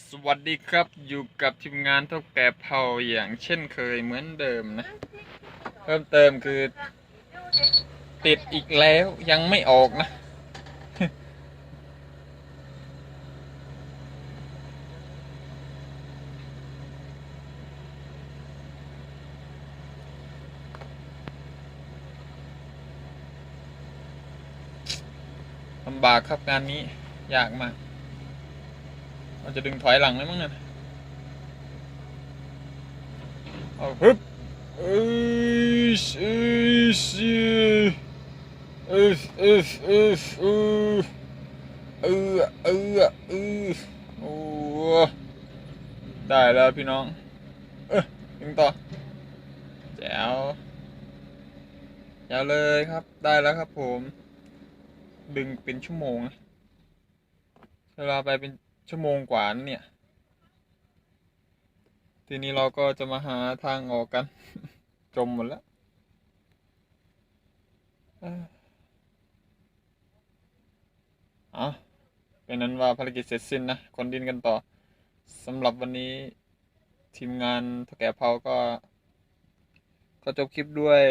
สวัสดีครับอยู่กับทีมงานเท่าแก่เผาอย่างเช่นเคยเหมือนเดิมนะ เพิ่มเติมคือ ติดอีกแล้วยังไม่ออกนะ ลำบากครับงานนี้ยากมาก เราจะดึงถอยหลังเลยมั้งเนี่ยเอาฮึบเอ้ยเอ้ยเอ้ยเอ้ยเอ้ยเอ้ยเอ้ยเอ้ยเอ้ยโอ้ได้แล้วพี่น้อง เออดึงต่อแจ๋วแจ๋วเลยครับ ได้แล้วครับผม ดึงเป็นชั่วโมงนะเวลาไปเป็น ชั่วโมงกว่านเนี่ย ทีนี้เราก็จะมาหาทางออกกัน จมหมดแล้วเอ้อเอาเป็นนั้นว่าภารกิจเสร็จสิ้นนะคนดินกันต่อสำหรับวันนี้ทีมงานท่าแก่เผาก็ ก็จบคลิปด้วย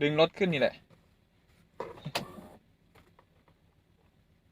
ดึงรถขึ้นนี่แหละ อ่า